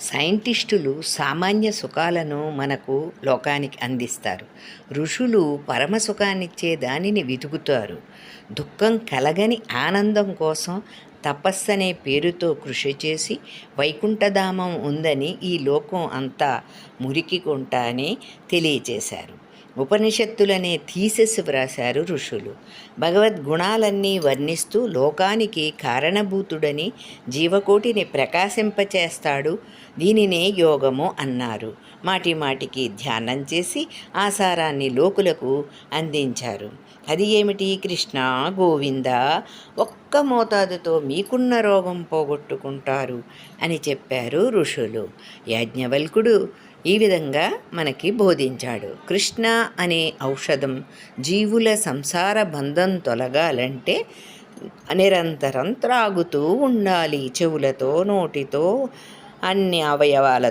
సైంటిస్టులు సామాన్య సుఖాలను మనకు లోకానికి అందిస్తారు. ఋషులు పరమ సుఖాన్నిచ్చే దానిని వెతుకుతారు. దుఃఖం కలగని ఆనందం కోసం తపస్సనే పేరుతో కృషి చేసి వైకుంఠధామం ఉందని ఈ లోకం అంతా మురికి కొంట అని ఉపనిషత్తులనే థీసెస్ వ్రాశారు ఋషులు. భగవద్గుణాలన్నీ వర్ణిస్తూ లోకానికి కారణభూతుడని జీవకోటిని ప్రకాశింపచేస్తాడు దీనినే యోగము అన్నారు. మాటి మాటికి ధ్యానం చేసి ఆసారాన్ని లోకులకు అందించారు. అది ఏమిటి కృష్ణ గోవింద? ఒక్క మోతాదుతో మీకున్న రోగం పోగొట్టుకుంటారు అని చెప్పారు ఋషులు. యాజ్ఞవల్కుడు ఈ విధంగా మనకి బోధించాడు. కృష్ణ అనే ఔషధం జీవుల సంసార బంధం తొలగాలంటే నిరంతరం త్రాగుతూ ఉండాలి చెవులతో నోటితో అన్ని అవయవాలతో.